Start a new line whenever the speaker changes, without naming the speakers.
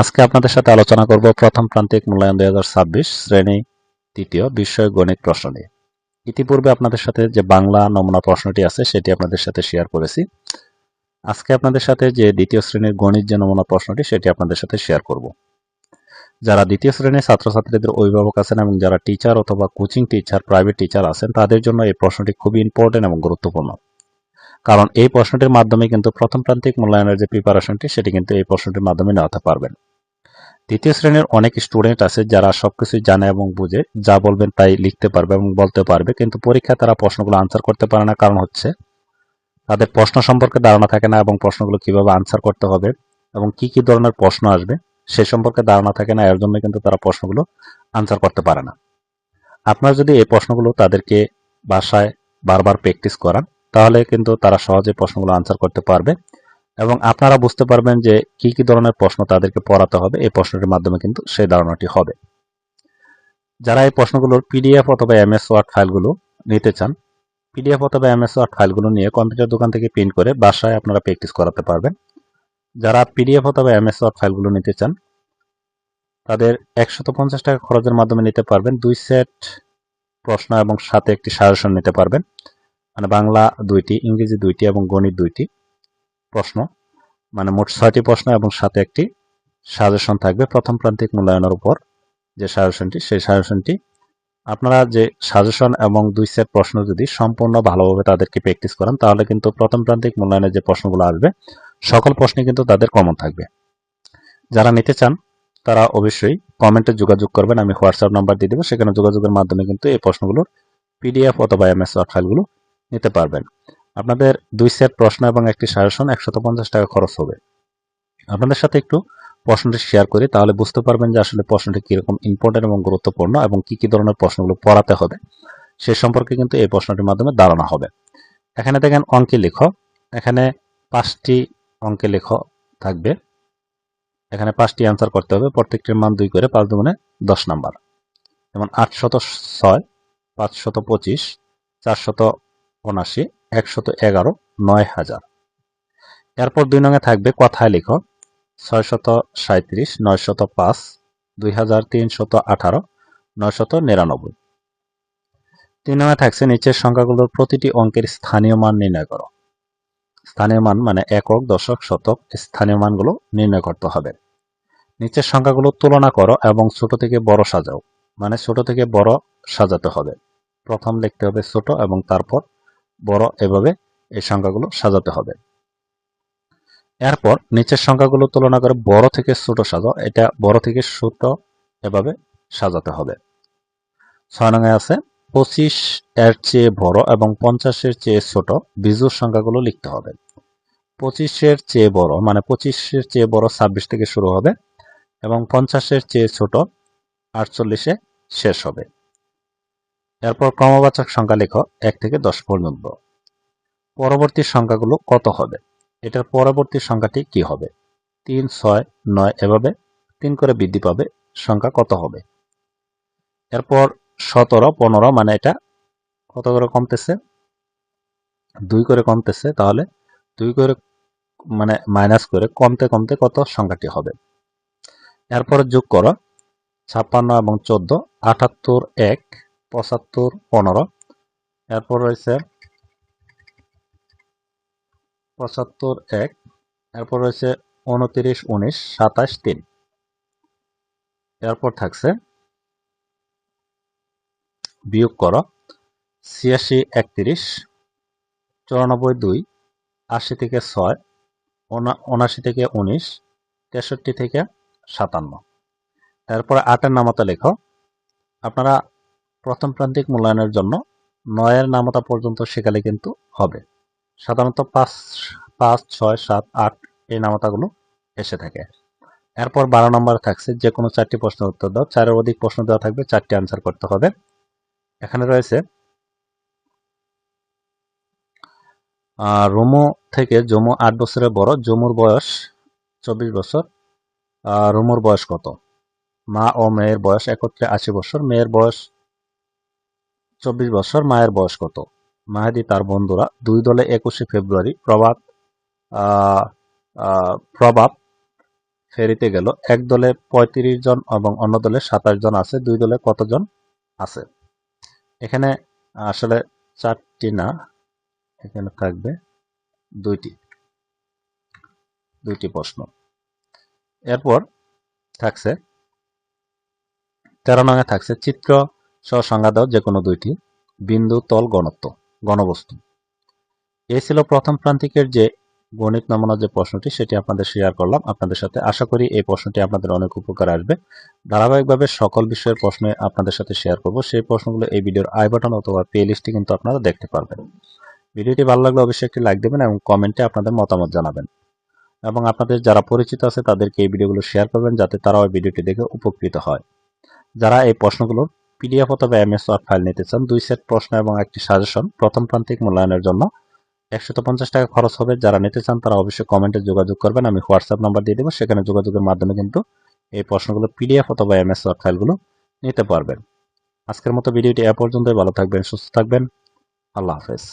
আজকে আপনাদের সাথে আলোচনা করব প্রথম প্রান্তিক মূল্যায়ন দুই হাজার ছাব্বিশ শ্রেণি, তৃতীয় বিষয় গণিত প্রশ্ন নিয়ে। ইতিপূর্বে আপনাদের সাথে যে বাংলা নমুনা প্রশ্নটি আছে, সেটি আপনাদের সাথে শেয়ার করেছি। আজকে আপনাদের সাথে যে দ্বিতীয় শ্রেণির গণিত যে নমুনা প্রশ্নটি, সেটি আপনাদের সাথে শেয়ার করব। যারা দ্বিতীয় শ্রেণির ছাত্রছাত্রীদের অভিভাবক আছেন এবং যারা টিচার অথবা কোচিং টিচার প্রাইভেট টিচার আছেন, তাদের জন্য এই প্রশ্নটি খুবই ইম্পর্টেন্ট এবং গুরুত্বপূর্ণ। কারণ এই প্রশ্নটির মাধ্যমে কিন্তু প্রথম প্রান্তিক মূল্যায়নের যে প্রিপারেশনটি সেটি কিন্তু এই প্রশ্নটির মাধ্যমে নেওয়াতে পারবেন। দ্বিতীয় শ্রেণির অনেক স্টুডেন্ট আছে যারা সবকিছুই জানে এবং বুঝে, যা বলবেন তাই লিখতে পারবে এবং বলতে পারবে, কিন্তু পরীক্ষায় তারা প্রশ্নগুলো আনসার করতে পারে না। কারণ হচ্ছে, তাদের প্রশ্ন সম্পর্কে ধারণা থাকে না এবং প্রশ্নগুলো কীভাবে আনসার করতে হবে এবং কি কি ধরনের প্রশ্ন আসবে, সে সম্পর্কে ধারণা থাকে না, এর জন্য কিন্তু তারা প্রশ্নগুলো আনসার করতে পারে না। আপনারা যদি এই প্রশ্নগুলো তাদেরকে বাসায় বারবার প্র্যাকটিস করান তাহলে কিন্তু তারা সহজে প্রশ্নগুলো আনসার করতে পারবে। এবং আপনারা বুঝতে পারবেন যে কি কি ধরনের প্রশ্ন তাদেরকে পড়াতে হবে। এই প্রশ্নটির মাধ্যমে কিন্তু সেই ধারণাটি হবে। যারা এই প্রশ্নগুলোর পিডিএফ অথবা এমএস ওয়ার্ড ফাইলগুলো নিতে চান পিডিএফ অথবা এমএস ওয়ার্ড ফাইলগুলো নিয়ে কম্পিউটার দোকান থেকে প্রিন্ট করে বাসায় আপনারা প্র্যাকটিস করাতে পারবেন। যারা পিডিএফ অথবা এমএস ওয়ার্ড ফাইলগুলো নিতে চান, তাদের একশত পঞ্চাশ টাকা খরচের মাধ্যমে নিতে পারবেন। দুই সেট প্রশ্ন এবং সাথে একটি সাজেশন নিতে পারবেন। মানে বাংলা দুইটি, ইংরেজি দুইটি এবং গণিত দুইটি প্রশ্ন। মানে মোট ছয়টি প্রশ্ন এবং সাথে একটি সাজেশন থাকবে প্রথম প্রান্তিক মূল্যায়নের উপর যে সাজেশনটি সেই সাজেশনটি আপনারা যে সাজেশন এবং দুই সেট প্রশ্ন যদি সম্পূর্ণ ভালোভাবে তাদেরকে প্র্যাকটিস করেন, তাহলে কিন্তু প্রথম প্রান্তিক মূল্যায়নের যে প্রশ্নগুলো আসবে, সকল প্রশ্নে কিন্তু তাদের কমন থাকবে। যারা নিতে চান, তারা অবশ্যই কমেন্টে যোগাযোগ করবেন, আমি হোয়াটসঅ্যাপ নাম্বার দিয়ে দেবো, সেখানে যোগাযোগের মাধ্যমে কিন্তু এই প্রশ্নগুলোর পিডিএফ অথবা এমএস ফাইলগুলো নিতে পারবেন। আপনাদের দুই সেট প্রশ্ন এবং একটি সাজেশন একশত পঞ্চাশ টাকা খরচ হবে। আপনাদের সাথে একটু প্রশ্নটি শেয়ার করি, তাহলে বুঝতে পারবেন যে আসলে প্রশ্নটি কীরকম ইম্পর্টেন্ট এবং গুরুত্বপূর্ণ এবং কি কি ধরনের প্রশ্নগুলো পড়াতে হবে। সে সম্পর্কে কিন্তু এই প্রশ্নটির মাধ্যমে ধারণা হবে। এখানে দেখেন অঙ্কে লেখ। এখানে পাঁচটি অঙ্কে লেখ থাকবে। এখানে পাঁচটি অ্যান্সার করতে হবে। প্রত্যেকটির মান দুই করে পাঁচ দুগুণে দশ নাম্বার। যেমন আটশত ছয়, পাঁচশত পঁচিশ, চারশত উনাশি একশত এগারো, নয় হাজার। এরপর দুই নঙে থাকবে কথায় লিখ, ছয়শত সাঁত্রিশ নয়শত পাঁচ, দুই হাজার তিনশত আঠারো, নয়শত নিরানব্বই। তিন নঙে থাকছে নিচের সংখ্যাগুলোর প্রতিটি অঙ্কের স্থানীয় মান নির্ণয় করো। স্থানীয় মান মানে একক, দশক, শতক, স্থানীয় মানগুলো নির্ণয় করতে হবে। নিচের সংখ্যাগুলো তুলনা করো এবং ছোট থেকে বড় সাজাও মানে ছোট থেকে বড় সাজাতে হবে। প্রথম লিখতে হবে ছোট এবং তারপর বড় এভাবে এই সংখ্যাগুলো সাজাতে হবে। এরপর নিচের সংখ্যাগুলো তুলনা করে বড় থেকে ছোট সাজাও এটা বড় থেকে ছোট এভাবে সাজাতে হবে। ছয় নঙে আছে, পঁচিশ এর চেয়ে বড় এবং পঞ্চাশের চেয়ে ছোট বিজুর সংখ্যাগুলো লিখতে হবে। পঁচিশের চেয়ে বড় মানে পঁচিশের চেয়ে বড় ছাব্বিশ থেকে শুরু হবে এবং পঞ্চাশের চেয়ে ছোট আটচল্লিশে শেষ হবে। এরপর ক্রমবাচক সংখ্যা লেখ এক থেকে দশ পর্যন্ত। পরবর্তী সংখ্যাগুলো কত হবে? এটার পরবর্তী সংখ্যাটি কি হবে? তিন, ছয়, নয় এভাবে তিন করে বৃদ্ধি পাবে সংখ্যা কত হবে? এরপর সতেরো, পনেরো মানে এটা কত করে কমতেছে? দুই করে কমতেছে তাহলে দুই করে মানে মাইনাস করে কমতে কমতে কত সংখ্যাটি হবে? এরপর যোগ করো, ছাপ্পান্ন এবং চোদ্দ, আটাত্তর, এক পঁচাত্তর, পনেরো। এরপর রয়েছে পঁচাত্তর, এক। এরপর রয়েছে উনতিরিশ, উনিশ, সাতাশ, তিন। এরপর থাকছে বিয়োগ করো, ছিয়াশি, একত্রিশ, চুরানব্বই, দুই, আশি থেকে ছয় উনাশি থেকে উনিশ, তেষট্টি থেকে সাতান্ন। এরপর আটের নামতা লেখো। আপনারা প্রথম প্রান্তিক মূল্যায়নের জন্য নয়ের নামতা পর্যন্ত শেখালে কিন্তু হবে। সাধারণত পাঁচ পাঁচ, ছয়, সাত, আট এই নামতাগুলো এসে থাকে। এরপর বারো নম্বর থাকছে যে কোনো চারটি প্রশ্নের উত্তর দাও। চারের অধিক প্রশ্ন দেওয়া থাকবে, চারটি আনসার করতে হবে। এখানে রয়েছে রোমো থেকে জমু আট বছরের বড়। জমুর বয়স চব্বিশ বছর। রোমোর বয়স কত? মা ও মেয়ের বয়স একত্রে আশি বছর। মেয়ের বয়স চব্বিশ বছর মায়ের বয়স কত? মাহাদি, তার বন্ধুরা, দুই দলে একুশে ফেব্রুয়ারি প্রভাত প্রভাব ফেরিতে গেল। এক দলে পঁয়ত্রিশ জন এবং অন্য দলে সাতাশ জন আছে। দুই দলে কতজন আছে? এখানে আসলে চারটি না, এখানে থাকবে দুইটি দুইটি প্রশ্ন। এরপর থাকছে, তেরো নঙে থাকছে চিত্র সংজ্ঞা দাও যে কোনো দুইটি, বিন্দু, তল গণত্ব গণবস্তু এই ছিল প্রথম প্রান্তিকের যে গণিত নমুনা যে প্রশ্নটি, সেটি আপনাদের শেয়ার করলাম। আপনাদের সাথে আশা করি এই প্রশ্নটি আপনাদের অনেক উপকার আসবে। ধারাবাহিকভাবে সকল বিষয়ের প্রশ্ন আপনাদের সাথে শেয়ার করব। সেই প্রশ্নগুলো এই ভিডিওর আই বাটন অথবা প্লে লিস্টে কিন্তু আপনারা দেখতে পারবেন। ভিডিওটি ভালো লাগলে অবশ্যই একটি লাইক দেবেন এবং কমেন্টে আপনাদের মতামত জানাবেন। এবং আপনাদের যারা পরিচিত আছে, তাদেরকে এই ভিডিওগুলো শেয়ার করবেন যাতে তারাও এই ভিডিওটি দেখে উপকৃত হয়। যারা এই প্রশ্নগুলোর পিডিএফ অথবা এমএস ওয়ার্ড ফাইল নিতে চান, দুই সেট প্রশ্ন এবং একটি সাজেশন, প্রথম প্রান্তিক মূল্যায়নের জন্য। একশত পঞ্চাশ টাকা খরচ হবে। যারা নিতে চান, তারা অবশ্যই কমেন্টে যোগাযোগ করবেন। আমি হোয়াটসঅ্যাপ নাম্বার দিয়ে দেবো। সেখানে যোগাযোগের মাধ্যমে কিন্তু এই প্রশ্নগুলো পিডিএফ অথবা এমএস ওয়ার্ড ফাইলগুলো নিতে পারবেন। আজকের মতো ভিডিওটি এ পর্যন্তই। ভালো থাকবেন, সুস্থ থাকবেন। আল্লাহ হাফেজ।